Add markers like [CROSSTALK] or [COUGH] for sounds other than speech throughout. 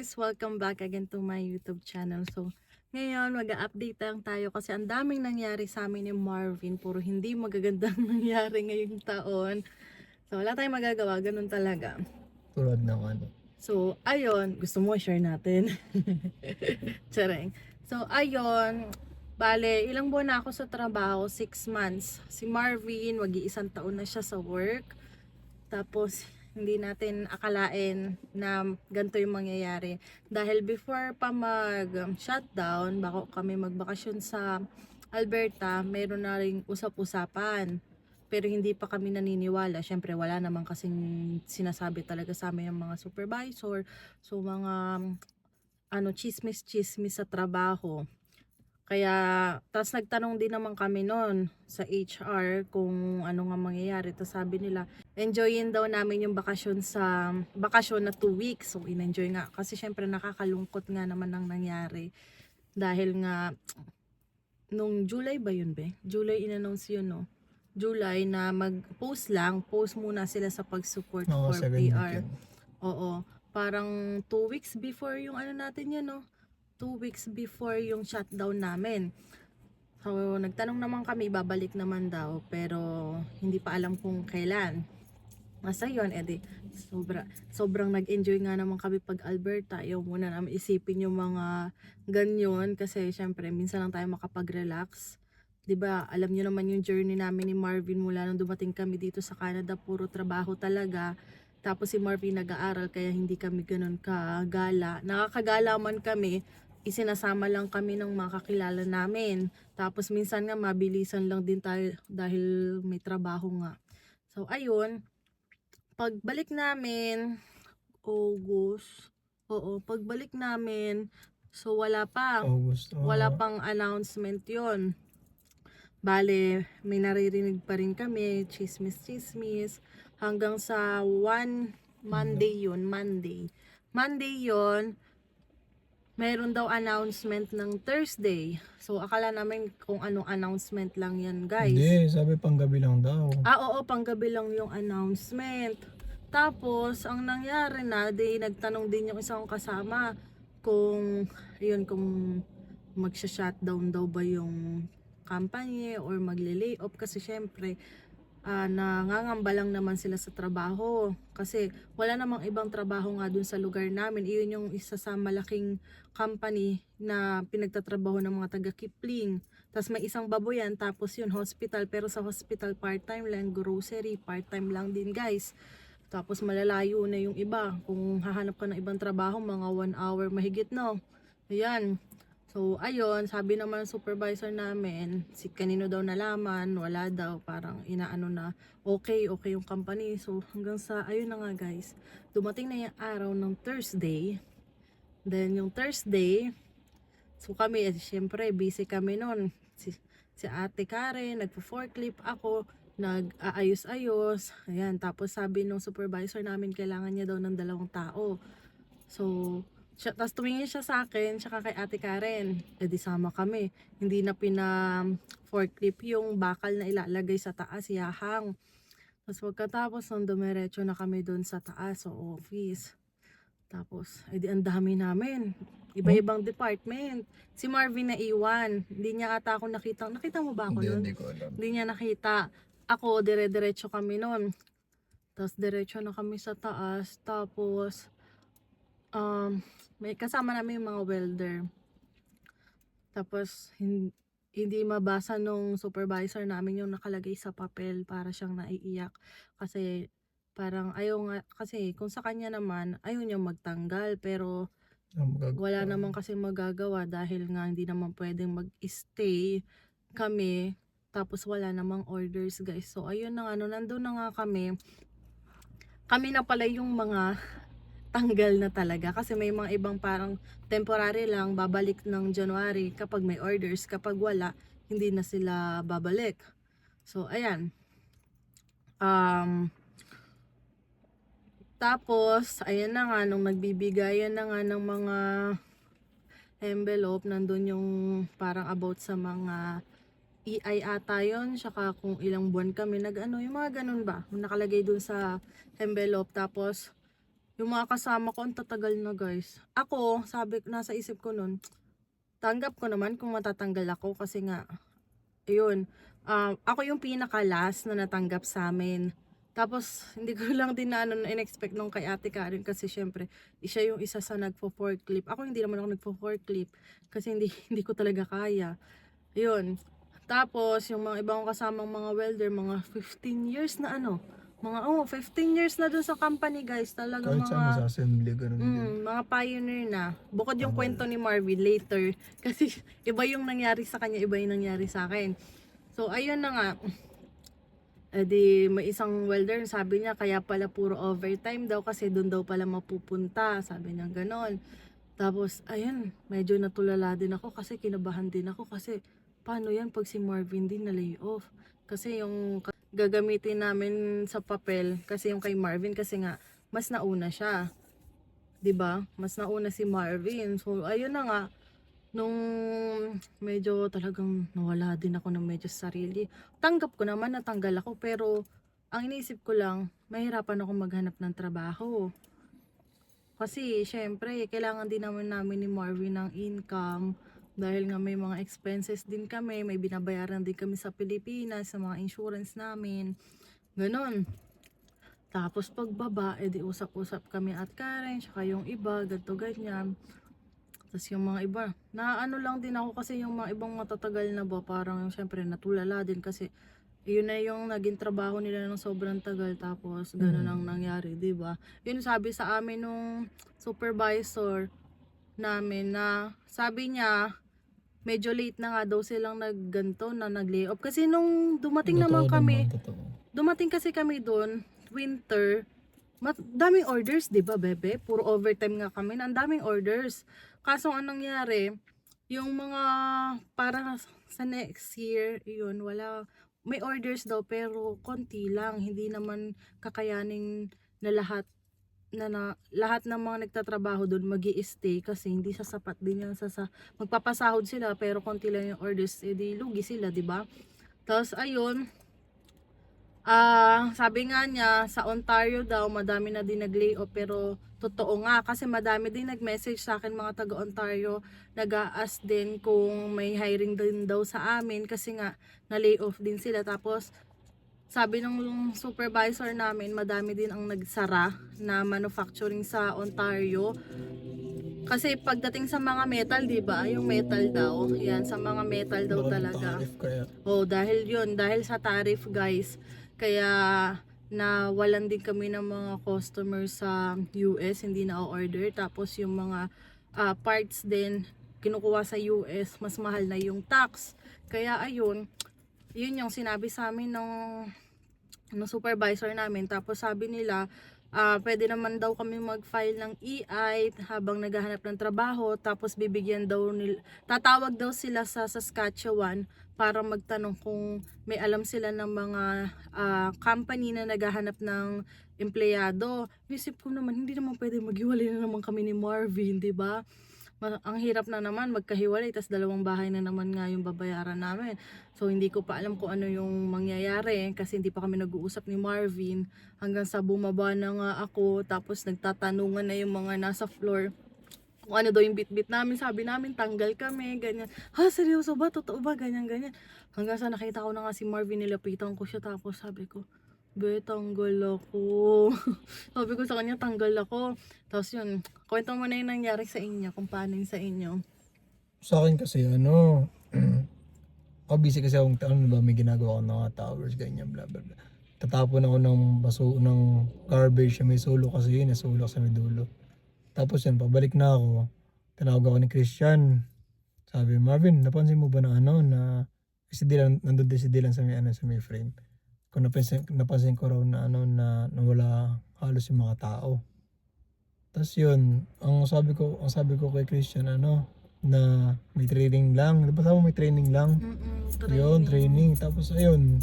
guys! Welcome back again to my YouTube channel. So, ngayon mag-update lang tayo kasi ang daming nangyari sa amin ni Marvin. Puro hindi magagandang [LAUGHS] nangyari ngayong taon. So, wala tayong magagawa. Ganun talaga. Tulad ng ano. So, ayun. Gusto mo share natin? [LAUGHS] Tsareng. So, ayun. Bale, ilang buwan na ako sa trabaho? Six months. Si Marvin, mag-iisang taon na siya sa work. Tapos, hindi natin akalain na ganito yung mangyayari. Dahil before pa mag-shutdown, bako kami magbakasyon sa Alberta, meron na rin usap-usapan. Pero hindi pa kami naniniwala. Siyempre, wala naman kasing sinasabi talaga sa amin ng mga supervisor. So, mga ano, chismis-chismis sa trabaho. Kaya, tapos nagtanong din naman kami noon sa HR kung ano nga mangyayari. Tapos sabi nila, enjoyin daw namin yung bakasyon sa, bakasyon na 2 weeks. So, in-enjoy nga. Kasi syempre nakakalungkot nga naman ang nangyari. Dahil nga, nung July ba yun be? July in-announce yun no? July na mag-post lang, post muna sila sa pag-support Oo, for PR. ganyan. Oo. Parang 2 weeks before yung ano natin yun, no? 2 weeks before yung shutdown namin. So, nagtanong naman kami, babalik naman daw, pero hindi pa alam kung kailan. Basta yun, edi, sobra, sobrang nag-enjoy nga naman kami pag Alberta. Yung muna namin isipin yung mga ganyan, kasi syempre, minsan lang tayo makapag-relax. 'Di ba alam niyo naman yung journey namin ni Marvin mula nung dumating kami dito sa Canada, puro trabaho talaga. Tapos si Marvin nag-aaral kaya hindi kami ganun kagala. Nakakagala man kami, isinasama lang kami ng mga kakilala namin. Tapos minsan nga mabilisan lang din tayo dahil may trabaho nga. So ayun, pagbalik namin, August, oo, pagbalik namin, so wala pa. August. oo. Wala pang announcement yon. Bale, may naririnig pa rin kami, chismis-chismis, hanggang sa one Monday yun, Monday. Monday yon mayroon daw announcement ng Thursday. So, akala namin kung anong announcement lang yan, guys. Hindi, sabi panggabi lang daw. Ah, oo, panggabi lang yung announcement. Tapos, ang nangyari na, di nagtanong din yung isang kasama kung, yun, kung magsha-shutdown daw ba yung company or magle-lay off kasi syempre ah, nangangamba lang naman sila sa trabaho. Kasi wala namang ibang trabaho nga dun sa lugar namin. Iyon yung isa sa malaking company na pinagtatrabaho ng mga taga Kipling. Tapos may isang baboyan tapos yun hospital. Pero sa hospital part-time lang grocery part-time lang din guys. Tapos malalayo na yung iba. Kung hahanap ka ng ibang trabaho mga 1 hour mahigit no? Ayan So, ayun, sabi naman ng supervisor namin, si kanino daw nalaman, wala daw, parang inaano na, okay, okay yung company. So, hanggang sa, ayun na nga guys, dumating na yung araw ng Thursday. Then, yung Thursday, so kami, eh, syempre, busy kami noon. Si, si ate Karen, nagpo-forklift ako, nag-aayos-ayos. Ayan, tapos sabi nung supervisor namin, kailangan niya daw ng dalawang tao. So, siya, tapos tumingin siya sa akin, tsaka kay Ate Karen. E di sama kami. Hindi na pina forklift yung bakal na ilalagay sa taas, yahang. Tapos pagkatapos nung dumiretso na kami doon sa taas, sa office. Tapos, edi ang dami namin. Iba-ibang department. Si Marvin na iwan. Hindi niya ata ako nakita. Nakita mo ba ako Hindi, noon? hindi ko alam. Hindi niya nakita. Ako, dire-diretso kami noon. Tapos diretso na kami sa taas. Tapos, um, may kasama namin yung mga welder. Tapos, hin- hindi mabasa nung supervisor namin yung nakalagay sa papel para siyang naiiyak. Kasi, parang ayaw nga, kasi kung sa kanya naman, ayaw niya magtanggal. Pero, magagawa. wala naman kasi magagawa dahil nga hindi naman pwedeng mag-stay kami tapos wala namang orders guys so ayun na nga no nandun na nga kami kami na pala yung mga tanggal na talaga. Kasi may mga ibang parang temporary lang babalik ng January. Kapag may orders kapag wala hindi na sila babalik. So ayan. Um tapos, ayan na nga, nung nagbibigayan na nga ng mga envelope, nandun yung parang about sa mga EI ata yun, tsaka kung ilang buwan kami nag ano, yung mga ganun ba, nakalagay dun sa envelope, tapos yung mga kasama ko, ang tatagal na guys. Ako, sabi, nasa isip ko nun, tanggap ko naman kung matatanggal ako kasi nga, ayun, ah, ako yung pinaka-last na natanggap sa amin. Tapos, [LAUGHS] hindi ko lang din na ano, in-expect nung kay ate Karen kasi syempre, siya yung isa sa nagpo-forklift. Ako hindi naman ako nagpo-forklift kasi hindi, [LAUGHS] hindi ko talaga kaya. Ayun. Tapos, yung mga ibang kasamang mga welder, mga 15 years na ano, mga, oh, 15 years na dun sa company guys. Talaga Kahit mga, sa assembly, ganun din. mm, mga pioneer na. Bukod yung Tama. kwento ni Marvin later. [LAUGHS] Kasi iba yung nangyari sa kanya, iba yung nangyari sa akin. So, ayun na nga. Eh di, may isang welder, sabi niya, kaya pala puro overtime daw kasi doon daw pala mapupunta. Sabi niya ganon. Tapos, ayun, medyo natulala din ako kasi kinabahan din ako kasi paano yan pag si Marvin din na lay off? Kasi yung gagamitin namin sa papel, kasi yung kay Marvin, kasi nga, mas nauna siya. 'Di ba Mas nauna si Marvin. So, ayun na nga, nung medyo talagang nawala din ako ng medyo sa sarili. Tanggap ko naman natanggal ako, pero ang iniisip ko lang, mahirapan ako maghanap ng trabaho. Kasi, syempre, kailangan din naman namin ni Marvin ng income. Dahil nga may mga expenses din kami, may binabayaran din kami sa Pilipinas, sa mga insurance namin. Ganon. Tapos pagbaba, edi usap-usap kami at Karen, tsaka yung iba, ganto ganyan. Tapos yung mga iba, na ano lang din ako kasi yung mga ibang matatagal na ba, parang yung syempre natulala din kasi yun na yung naging trabaho nila ng sobrang tagal tapos gano'n Mm. ang nangyari, di ba? Yun sabi sa amin nung supervisor namin na sabi niya medyo late na nga daw silang nagganto na nag-lay off kasi nung dumating naman Totoo kami totoo. dumating kasi kami doon, winter, mat daming orders, 'di ba, bebe? Puro overtime nga kami, ang daming orders. Kaso anong nangyari, yung mga para sa next year, yun, wala may orders daw pero konti lang, hindi naman kakayanin na lahat na, na lahat ng mga nagtatrabaho doon mag stay kasi hindi sasapat din yan sa, sa magpapasahod sila pero konti lang yung orders edi lugi sila di ba? Tapos ayun Ah, sabi nga niya sa Ontario daw madami na din nag-layoff pero totoo nga kasi madami din nag-message sa akin mga taga Ontario nag-aas din kung may hiring din daw sa amin kasi nga na-layoff din sila. Tapos sabi ng supervisor namin madami din ang nagsara na manufacturing sa Ontario kasi pagdating sa mga metal, 'di ba? Yung metal daw, 'yan sa mga metal daw talaga. Oh, dahil yun, dahil sa tariff guys, kaya nawalan din kami ng mga customers sa US, hindi na order Tapos yung mga ah, parts din, kinukuha sa US, mas mahal na yung tax. Kaya ayun, yun yung sinabi sa amin ng, ng supervisor namin. Tapos sabi nila, ah pwede naman daw kami mag-file ng EI habang naghahanap ng trabaho. Tapos bibigyan daw nila, tatawag daw sila sa Saskatchewan para magtanong kung may alam sila ng mga ah, company na naghahanap ng empleyado. Isip ko naman, hindi naman pwede maghiwalay na naman kami ni Marvin, di ba? Ang hirap na naman magkahiwalay tas dalawang bahay na naman nga yung babayaran namin. So hindi ko pa alam kung ano yung mangyayari kasi hindi pa kami nag-uusap ni Marvin hanggang sa bumaba na nga ako tapos nagtatanungan na yung mga nasa floor kung ano daw yung bit-bit namin. Sabi namin tanggal kami, ganyan. Ha, seryoso ba? Totoo ba? Ganyan, ganyan. Hanggang sa nakita ko na nga si Marvin, nilapitan ko siya tapos sabi ko, Be, tanggal ako. [LAUGHS] sabi ko sa kanya, tanggal ako. Tapos yun, kwento mo na yung nangyari sa inyo, kung paano yung sa inyo. Sa akin kasi ano, [CLEARS THROAT] ako busy kasi akong ano ba, may ginagawa ako ng towers, ganyan, bla bla bla. Tatapon ako ng baso, ng garbage, may sulo kasi yun, nasulok sa may dulo. Tapos yun, pabalik na ako, tinawag ako ni Christian. Sabi, Marvin, napansin mo ba na ano, na si Dylan, nandun din si Dylan sa may, ano, sa may frame. Kung napansin, napansin ko raw na ano, na nawala halos yung mga tao. Tapos yun, ang sabi ko, ang sabi ko kay Christian, ano, na may training lang. Di ba sabi mo may training lang? Mm-mm, Yun, training. Tapos ayun,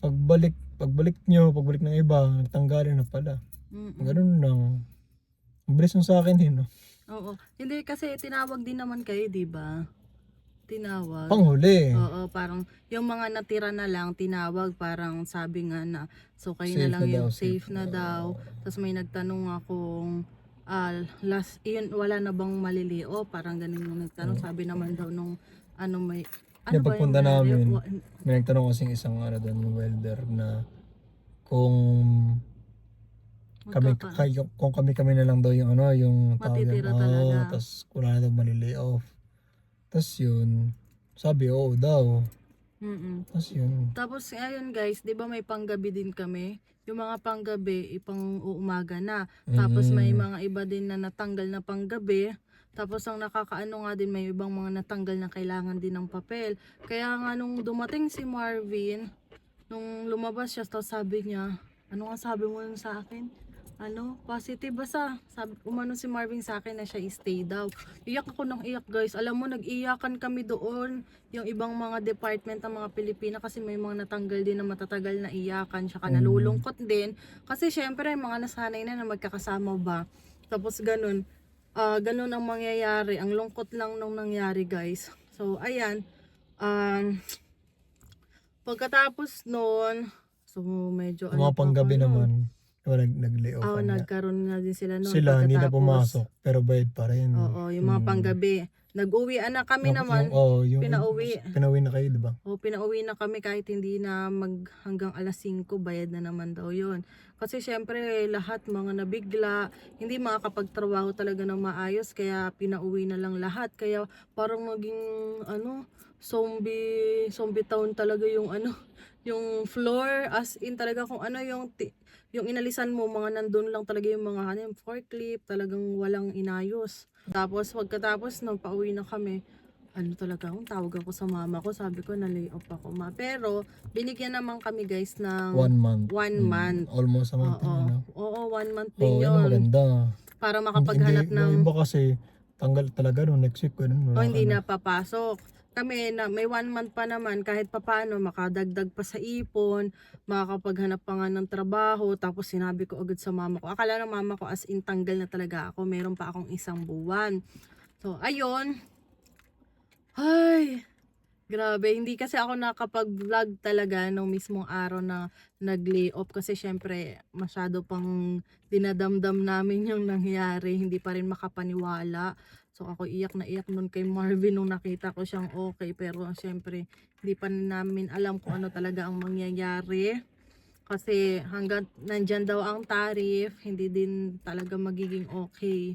pagbalik, pagbalik nyo, pagbalik ng iba, nagtanggalin na pala. Mm-mm. Ganun lang. Ang bilis nung sa akin eh, no? Oo. Hindi kasi tinawag din naman kayo, 'di ba? Tinawag. Panghuli. Oo, parang yung mga natira na lang tinawag parang sabi nga na so kayo Safe na lang na yung daw, safe, safe na na. daw. Tapos may nagtanong akong ah, last yun wala na bang malilio parang ganun yung nagtanong sabi naman daw nung ano may ano Yung ba pagpunta nangyari? namin, May nagtanong kasing isang ano doon, welder na kung kami magkaka- kay, kung kami kami na lang daw yung ano yung Matitira Oo, talaga. tas wala na daw malilay off tas yun sabi oo daw Mm-mm. tas yun Tapos ayun guys, 'di ba may panggabi din kami? Yung mga panggabi, ipang uumaga na. Tapos may Mm. mga iba din na natanggal na panggabi. Tapos ang nakakaano nga din, may ibang mga natanggal na kailangan din ng papel. Kaya nga nung dumating si Marvin, nung lumabas siya, tapos sabi niya, ano nga sabi mo nun sa akin? Ano, positive basta. Sabi, umano si Marvin sa akin na siya stay daw. Iyak ako ng iyak guys. Alam mo, nag-iyakan kami doon. Yung ibang mga department ng mga Pilipina kasi may mga natanggal din na matatagal na iyakan. Tsaka Mm. nalulungkot din. Kasi syempre, mga nasanay na na magkakasama ba. Tapos ganun. ah ganun ang mangyayari. Ang lungkot lang nung nangyari guys. So, ayan. Um, pagkatapos noon, so medyo mga pa panggabi nun. naman diba, nag naglay off Oo, na. nagkaroon na din sila noon. sila hindi na pagkatapos. pumasok pero bayad pa rin Oo, yung mga Mm. panggabi. Nag-uwi na kami naman. oh, yung, pinauwi. pinauwi na kayo diba O, pinauwi na kami kahit hindi na mag hanggang alas 5, bayad na naman daw yun. Kasi syempre, lahat mga nabigla, hindi makakapagtrabaho talaga ng maayos, kaya pinauwi na lang lahat. Kaya parang maging, ano, zombie, zombie town talaga yung ano, yung floor, as in talaga kung ano yung, yung inalisan mo, mga nandun lang talaga yung mga, ano, yung forklift, talagang walang inayos. Tapos, pagkatapos, nung pauwi na kami, ano talaga, ang tawag ako sa mama ko, sabi ko na lay off ako ma. Pero binigyan naman kami guys ng one month one Mm, month. almost a month Oo, ano oo, one month oh din yun yun. maganda Para makapaghanap hindi, ng, iba kasi tanggal talaga no next week ganun o wala hindi ka na papasok. Kami na may one month pa naman kahit papano makadagdag pa sa ipon, makakapaghanap pa nga ng trabaho. Tapos sinabi ko agad sa mama ko. Akala ng mama ko as in tanggal na talaga ako. Meron pa akong isang buwan. So ayun. Ay, grabe. Hindi kasi ako nakapag-vlog talaga nung mismong araw na nag-lay off kasi syempre masyado pang dinadamdam namin yung nangyari. Hindi pa rin makapaniwala. So ako iyak na iyak nun kay Marvin nung nakita ko siyang okay. Pero syempre hindi pa namin alam kung ano talaga ang mangyayari. Kasi hanggang nandyan daw ang tariff, hindi din talaga magiging okay.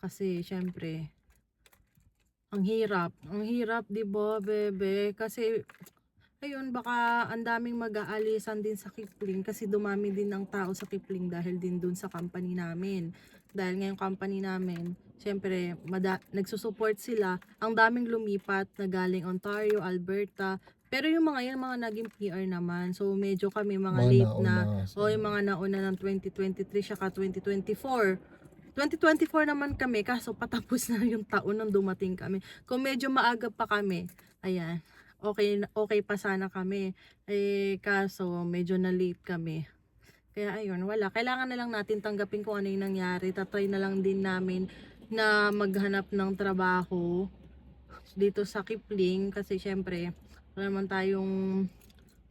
Kasi syempre, ang hirap. Ang hirap, di ba, bebe? Kasi, ayun, baka ang daming mag-aalisan din sa Kipling kasi dumami din ng tao sa Kipling dahil din dun sa company namin. Dahil ngayong company namin, syempre, mada- nagsusupport sila. Ang daming lumipat na galing Ontario, Alberta. Pero yung mga yan, mga naging PR naman. So, medyo kami mga, late na. O yung mga nauna ng 2023 saka 2024. 2024 naman kami, kaso patapos na [LAUGHS] yung taon nung dumating kami. Kung medyo maaga pa kami, ayan, okay, okay pa sana kami. Eh, kaso medyo na late kami. Kaya ayun, wala. Kailangan na lang natin tanggapin kung ano yung nangyari. Tatry na lang din namin na maghanap ng trabaho dito sa Kipling kasi syempre wala naman tayong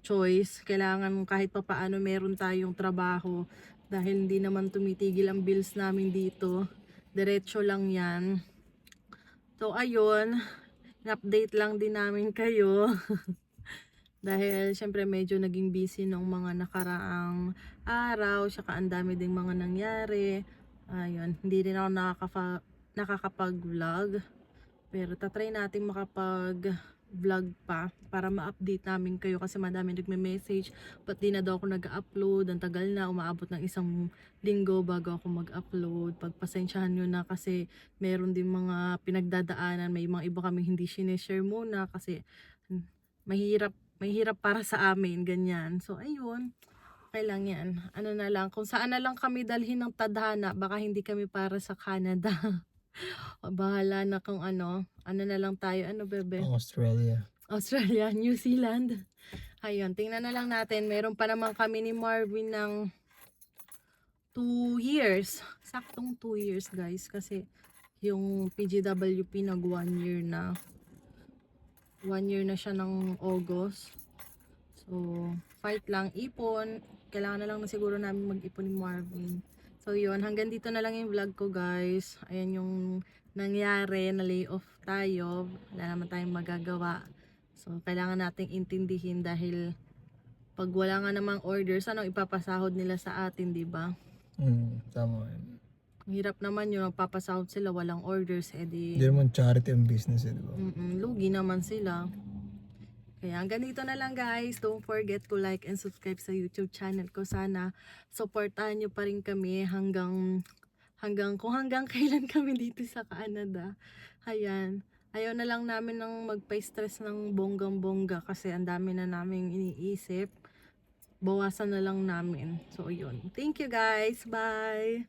choice. Kailangan kahit pa paano meron tayong trabaho dahil hindi naman tumitigil ang bills namin dito. Diretso lang yan. So ayun, update lang din namin kayo. [LAUGHS] dahil syempre medyo naging busy nung mga nakaraang araw, saka ang dami ding mga nangyari. Ayun, hindi rin ako nakakapag-vlog. Pero tatry natin makapag vlog pa para ma-update namin kayo kasi madami nagme-message ba't di na daw ako nag-upload ang tagal na umaabot ng isang linggo bago ako mag-upload pagpasensyahan nyo na kasi meron din mga pinagdadaanan may mga iba kami hindi sineshare muna kasi mahirap mahirap para sa amin ganyan so ayun okay lang yan ano na lang kung saan na lang kami dalhin ng tadhana baka hindi kami para sa Canada [LAUGHS] bahala na kung ano ano na lang tayo ano bebe Australia Australia, [LAUGHS] New Zealand. Ayun, tingnan na lang natin. Meron pa naman kami ni Marvin ng 2 years. Saktong 2 years, guys. Kasi yung PGWP nag 1 year na. One year na siya ng August. So, fight lang, ipon. Kailangan na lang na siguro namin mag-ipon ni Marvin. So, yun. Hanggang dito na lang yung vlog ko, guys. Ayan yung nangyari na layoff tayo. Wala naman tayong magagawa. So, kailangan nating intindihin dahil pag wala nga namang orders, ano ipapasahod nila sa atin, di ba? Mm, tama yun. Hirap naman yun, magpapasahod sila, walang orders, edi Hindi naman charity ang business eh, di ba? mm lugi naman sila. Kaya hanggang dito na lang guys. Don't forget to like and subscribe sa YouTube channel ko. Sana supportahan nyo pa rin kami hanggang hanggang kung hanggang [LAUGHS] kailan kami dito sa Canada. Ayan. Ayaw na lang namin ng magpa-stress ng bonggang-bongga kasi ang dami na namin iniisip. Bawasan na lang namin. So, yun. Thank you guys. Bye!